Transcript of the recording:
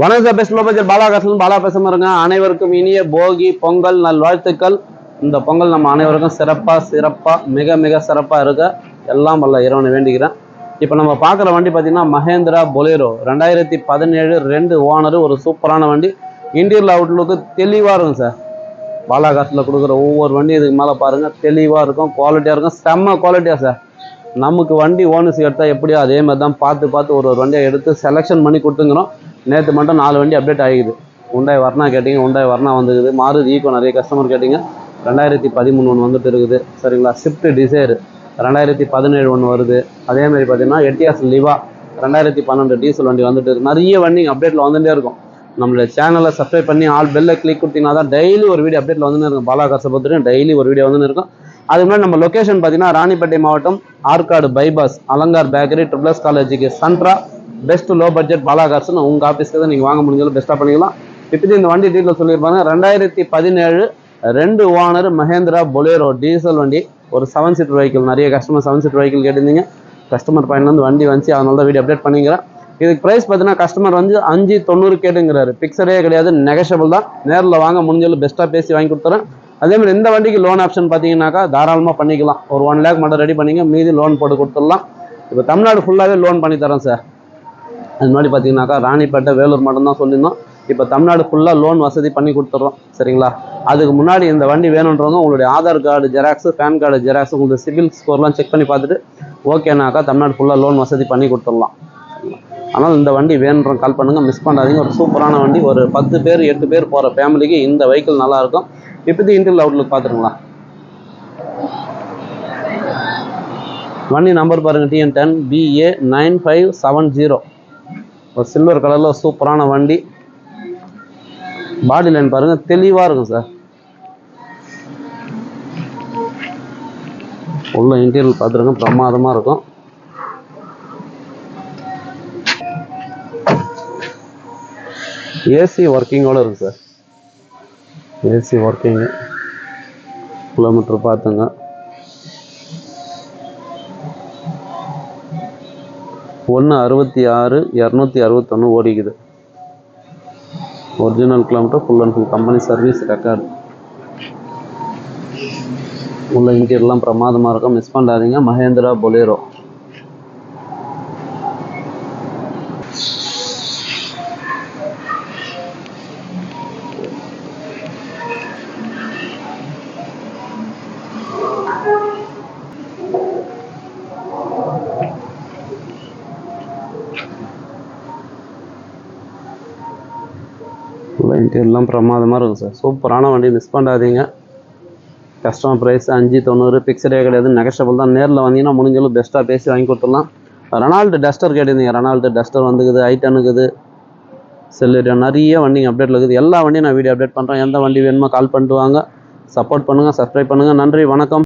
வணக்கம் best budget பாலாகாசன் Bala பேசாம இருங்க. அனைவருக்கும் இனிய போகி பொங்கல் நல்வாழ்த்துக்கள். இந்த பொங்கல் நம்ம அனைவருக்கும் சிறப்பாக சிறப்பாக மிக மிக சிறப்பாக இருக்க. எல்லாம் வல்ல இறைவனை வேண்டிக்கிறேன் இப்போ நம்ம பார்க்குற வண்டி பார்த்தீங்கன்னா மகேந்திரா பொலேரோ. ரெண்டாயிரத்தி பதினேழு ரெண்டு ஓனர் ஒரு சூப்பரான வண்டி. இன்டீரியல் அவுட்லுக்கு தெளிவாக இருக்கும் சார். பாலாகாசில் கொடுக்குற ஒவ்வொரு வண்டி இதுக்கு மேலே பாருங்கள் தெளிவாக இருக்கும் குவாலிட்டியாக இருக்கும். செம்ம குவாலிட்டியாக சார். நமக்கு வண்டி ஓனர்ஸ் எடுத்தால் எப்படியோ அதே மாதிரி தான் பார்த்து பார்த்து ஒரு ஒரு வண்டியை எடுத்து செலெக்ஷன் பண்ணி கொடுத்துங்கிறோம். நேற்று மட்டும் நாலு வண்டி அப்டேட் ஆகிக்குது. உண்டாய் வர்ணா கேட்டிங்க உண்டாய் வர்ணா வந்துக்குது. மாறுதி ஈக்கோ நிறைய கஸ்டமர் கேட்டிங்க. ரெண்டாயிரத்தி பதிமூணு ஒன்று வந்துட்டு இருக்குது. சரிங்களா? ஸ்விஃப்ட் டிசைர் ரெண்டாயிரத்தி பதினேழு ஒன்று வருது. அதேமாதிரி பார்த்தீங்கன்னா எட்டியாஸ் லிவா ரெண்டாயிரத்தி பன்னெண்டு டீசல் வண்டி வந்துட்டு இருக்கு. நிறைய வண்டிங்க அப்டேட்டில் வந்துட்டே இருக்கும். நம்மளுடைய சேனலை சப்ஸ்கிரைப் பண்ணி ஆல் பெல்லை கிளிக் கொடுத்தீங்கன்னா தான் டெய்லி ஒரு வீடியோ அப்டேட்டில் வந்துன்னு இருக்கும். பாலாகாசை பொறுத்தவரைக்கும் டெய்லி ஒரு வீடியோ வந்துன்னு இருக்கும். அதுக்கு முன்னாடி நம்ம லொக்கேஷன் பார்த்தீங்கன்னா ராணிப்பேட்டை மாவட்டம் Arcot bypass Alankar bakery triple S காலேஜுக்கு சன்ட்ரா பெஸ்ட் லோ பட்ஜெட் பாலாகாசுன்னு உங்கள் ஆஃபீஸ்க்கு தான் நீங்கள் வாங்க முடிஞ்சாலும் பெஸ்ட்டாக பண்ணிக்கலாம். இப்போ இந்த வண்டி டீட்டில் சொல்லியிருப்பாங்க. ரெண்டாயிரத்தி பதினேழு ரெண்டு ஓனர் மகேந்திரா பொலேரோ டீசல் வண்டி. ஒரு செவன் சீட்டர் வெஹிக்கிள் நிறைய கஸ்டமர் செவன் சீட்டர் வெஹிக்கிள் கேட்டிருந்தீங்க. கஸ்டமர் பாயிண்ட்லேருந்து வண்டி வந்துச்சு. அதனால தான் வீடியோ அப்டேட் பண்ணிக்கிறேன். இதுக்கு ப்ரைஸ் பார்த்தீங்கன்னா கஸ்டமர் வந்து அஞ்சு தொண்ணூறு கேட்டுங்கிறாரு. பிக்சரே கிடையாது. நெகஷபிள் தான். நேரில் வாங்க முடிஞ்சாலும் பெஸ்ட்டாக பேசி வாங்கி கொடுத்துறேன். அதே மாதிரி இந்த வண்டிக்கு லோன் ஆப்ஷன் பார்த்தீங்கன்னாக்கா தாராளமாக பண்ணிக்கலாம். ஒரு ஒன் லேக் மட்டும் ரெடி பண்ணிங்க. மீதி லோன் போட்டு கொடுத்துடலாம். இப்போ தமிழ்நாடு ஃபுல்லாகவே லோன் பண்ணி தரேன் சார் அது முன்னாடி பார்த்தீங்கன்னாக்கா ராணிப்பேட்டை வேலூர் மட்டும் தான் சொல்லியிருந்தோம். இப்போ தமிழ்நாடு ஃபுல்லாக லோன் வசதி பண்ணி கொடுத்துட்றோம் சரிங்களா? அதுக்கு முன்னாடி இந்த வண்டி வேணுன்றவங்க உங்களுடைய Aadhaar card xerox PAN card xerox உங்களுக்கு சிவில் ஸ்கோர்லாம் செக் பண்ணி பார்த்துட்டு ஓகேனாக்கா தமிழ்நாடு ஃபுல்லாக லோன் வசதி பண்ணி கொடுத்துடலாம். ஆனால் இந்த வண்டி வேணுன்றோம் கால் பண்ணுங்கள் மிஸ் பண்ணாதீங்க. ஒரு சூப்பரான வண்டி. ஒரு பத்து பேர் எட்டு பேர் போகிற ஃபேமிலிக்கு இந்த வெஹிக்கிள் நல்லாயிருக்கும் இப்போதைக்கு இன்டர்வியூ அவுட்லுக் பார்த்துருங்களா? வண்டி நம்பர் பாருங்கள் TN ten BA nine five seven zero ஒரு சில்வர் கலரில் சூப்பரான வண்டி. பாடி லைன் பாருங்கள் தெளிவாக இருக்கும் சார் உள்ள இன்டீரியல் பார்த்துருங்க பிரமாதமாக இருக்கும். ஏசி ஒர்க்கிங்கோட இருக்கு சார் ஏசி ஒர்க்கிங்கு கிலோமீட்டர் பார்த்துங்க ஒன்று அறுபத்தி ஆறு இரநூத்தி அறுபத்தொன்று ஓடிக்குது. Original kilometre full and full company service record உள்ள இன்டீரியர்லாம் பிரமாதமாக இருக்கும். மிஸ் பண்ணாதீங்க. மகேந்திரா பொலேரோ இன்டீரியர்லாம் பிரமாதமாக இருக்கும் சார். சூப்பரான வண்டி மிஸ் பண்ணாதீங்க. கஸ்டமர் ப்ரைஸ் அஞ்சு தொண்ணூறு பிக்சடே கிடையாது. நெகஷபிள் தான். நேரில் வந்தீங்கன்னா முடிஞ்சளவு பெஸ்ட்டாக பேசி வாங்கி கொடுத்துடலாம். ரெனால்டு டஸ்டர் கேட்டிருந்தீங்க. ரெனால்டு டஸ்டர் வந்துக்குது ஐட்டனுக்குது செல்லு நிறைய வண்டிங்க அப்டேட்டில் இருக்குது. எல்லா வண்டியும் நான் வீடியோ அப்டேட் பண்ணுறேன் எந்த வண்டி வேணுமோ கால் பண்ணிட்டு வாங்க. சப்போர்ட் பண்ணுங்கள் சப்ஸ்கிரைப் பண்ணுங்கள் நன்றி வணக்கம்.